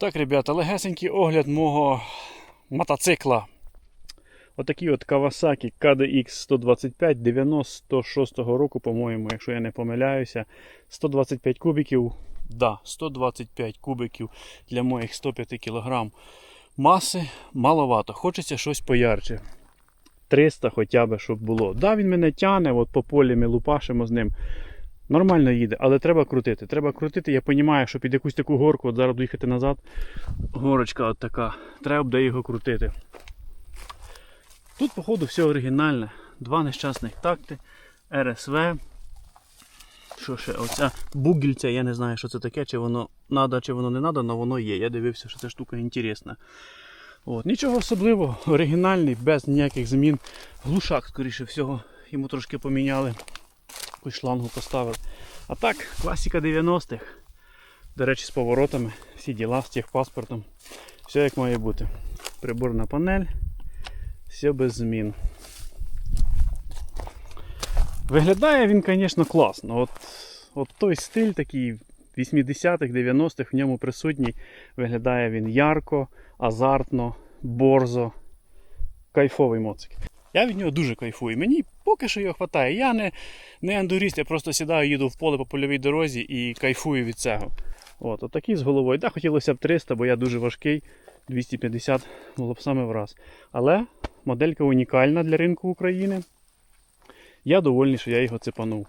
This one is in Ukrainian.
Так, ребята, легесенький огляд мого мотоцикла. Отакий от Kawasaki KDX 125 96 року, по-моєму, якщо я не помиляюся. 125 кубиків. Да, 125 кубиків для моїх 105 кг маси маловато. Хочеться щось поярче. 300 хоча б, щоб було. Да, він мене тяне, от по полі ми лупашимо з ним. Нормально їде, але треба крутити. Треба крутити. Я розумію, що під якусь таку горку, от зараз буду їхати назад. Горочка от така. Треба буде його крутити. Тут, походу, все оригінальне. Два нещасних такти, РСВ. Що ще? Оця бугільця, я не знаю, що це таке, чи воно надо, чи воно не надо, але воно є. Я дивився, що ця штука інтересна. От. Нічого особливого, оригінальний, без ніяких змін. Глушак, скоріше всього, йому трошки поміняли. Якусь шлангу поставили. А так, класика 90-х. До речі, з поворотами, всі діла, з техпаспортом. Все як має бути. Приборна панель. Все без змін. Виглядає він, звісно, класно. От, от той стиль такий 80-х, 90-х в ньому присутній. Виглядає він ярко, азартно, борзо. Кайфовий моцик. Я від нього дуже кайфую. Мені поки що його вистачає. Я не, не ендуріст, я просто сідаю, їду в поле по польовій дорозі і кайфую від цього. От, отакий з головою. Да, хотілося б 300, бо я дуже важкий. 250 було б саме враз. Але моделька унікальна для ринку України. Я довольний, що я його цепанув.